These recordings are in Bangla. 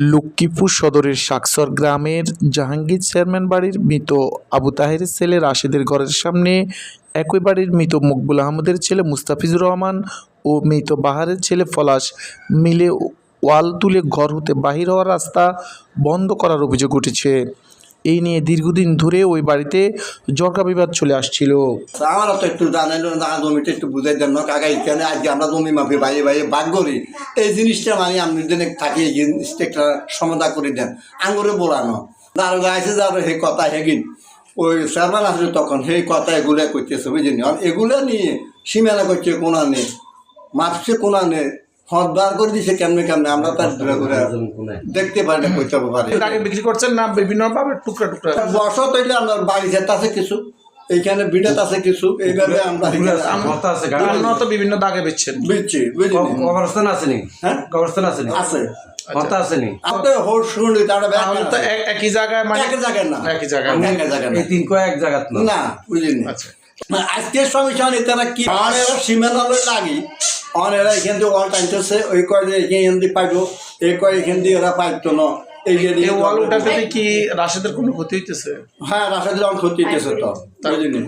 লক্ষ্মীপুর সদরের শাকসর গ্রামের জাহাঙ্গীর চেয়ারম্যান বাড়ির মৃত আবু তাহেরের ছেলে রাশেদের ঘরের সামনে একই বাড়ির মৃত মকবুল আহমদের ছেলে মুস্তাফিজুর রহমান ও মৃত বাহারের ছেলে ফলাশ মিলে ওয়াল তুলে ঘর হতে বাহির হওয়ার রাস্তা বন্ধ করার অভিযোগ উঠেছে। এই নিয়ে দীর্ঘদিন ধরে ওই বাড়িতে জর্গা বিবাদ চলে আসছিল। আমারও তো একটু জানেন না জমিটা একটু বুঝাই দেন না কাকা এখানে আজকে আমরা জমি মাফি বাইরে বাইরে বাগ করি। এই জিনিসটা মানে আপনি যদি থাকি, এই জিনিসটা একটা করে দেন। আঙুরে বলানো। যার গাইছে যার সেই কথা হেগিন ওই চেয়ারম্যান আসলে তখন সেই কথা এগুলো করতেছে বুঝিনি আর এগুলো নিয়ে সীমানা করছে কোনা নেই মাপছে কোনা নেই হদ বার করে দিছে কেমনে কেমনে? আমরা তার ঘুরে ঘুরে দেখতে পারি না করতে পারি আগে বিক্রি করছেন না বিভিন্নভাবে টুকরা টুকরা? বসত হইলে আছে কিছু এইখানে বিডাত আছে কিছু এইভাবে আমরা আছে তো বিভিন্ন দাগে বেচছেন। বুঝছি বুঝলি কবরস্থান আসেনি? হ্যাঁ? কবরস্থান আসেনি? আছে। কথা আসেনি? আপনি হোর শুনলি তারা তো একই জায়গায় মানে একই জায়গায় না। একই জায়গায়। একই জায়গায় না এই তিন কয় এক জায়গাত না? না বুঝলি আচ্ছা। আজকের সমস্যা নেই তারা কি সীমানা লই লাগি অনেরা এখান দিয়ে ওয়াল টানতেছে ওই কয় যে এখান দিয়ে পাইবো এই কয় এখান দিয়ে ওরা পাইতো না এই যে এই ওয়াল উঠাতে কি রাশেদের কোনো ক্ষতি হইতেছে? হ্যাঁ রাশেদের অঙ্ক হইতেছে তো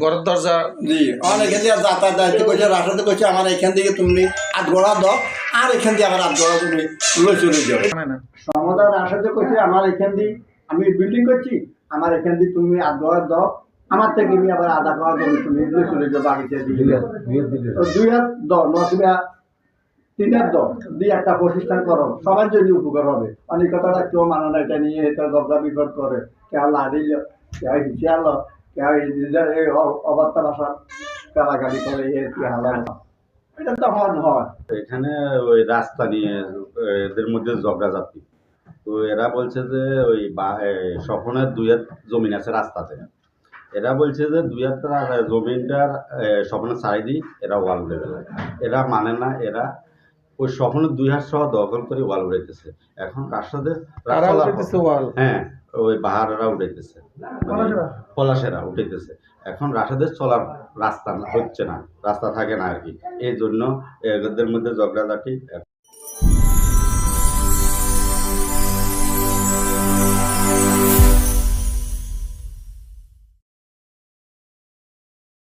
ঘরের দরজা? জি অনেক এখান দিয়ে যাতায়াত দায়িত্ব করছে রাস্তাতে করছে আমার এখান থেকে তুমি আট গড়া দাও আর এখান দিয়ে আমার আট গড়া তুমি লই চলে যাও। মানে না। সমাধান রাস্তাতে করছে আমার এখান দিয়ে আমি বিল্ডিং করছি আমার এখান দিয়ে তুমি আট গড়া দাও আমার থেকে তুমি আবার আধা গড়া জমি তুমি লই চলে যাও বাগিচা দিয়ে। দুই হাত দাও নতুবা হাত দাও দিয়ে একটা প্রতিষ্ঠান করো। সবার জন্য উপকার হবে। অনেক কথাটা কেউ মানে না, এটা নিয়ে এটা দরজা বিপদ করে। কেউ লাড়িল কেউ হিচিয়ালো কেউ এই অ- অবস্থা বাসা গালাগালি করে, এ কি এটা তো হন হয়। এখানে ওই রাস্তা নিয়ে, এদের মধ্যে ঝগড়াঝাটি তো এরা বলছে যে ওই স্বপনের দুই হাত জমিন আছে রাস্তাতে। এরা বলছে যে দুই রা- জমিনটার স্বপনের দিই এরা ওয়াল গেল এরা মানে না, এরা ওই স্বপনের দুই হাত সহ দখল করে ওয়াল উড়াইতেছে। এখন ওয়াল? হ্যাঁ ওই বাহারারা উঠাইতেছে পলাশেরা। উঠাইতেছে এখন রাশাদের চলার রাস্তা হচ্ছে না রাস্তা থাকে না আর কি। এই জন্য এদের মধ্যে ঝগড়াঝাটি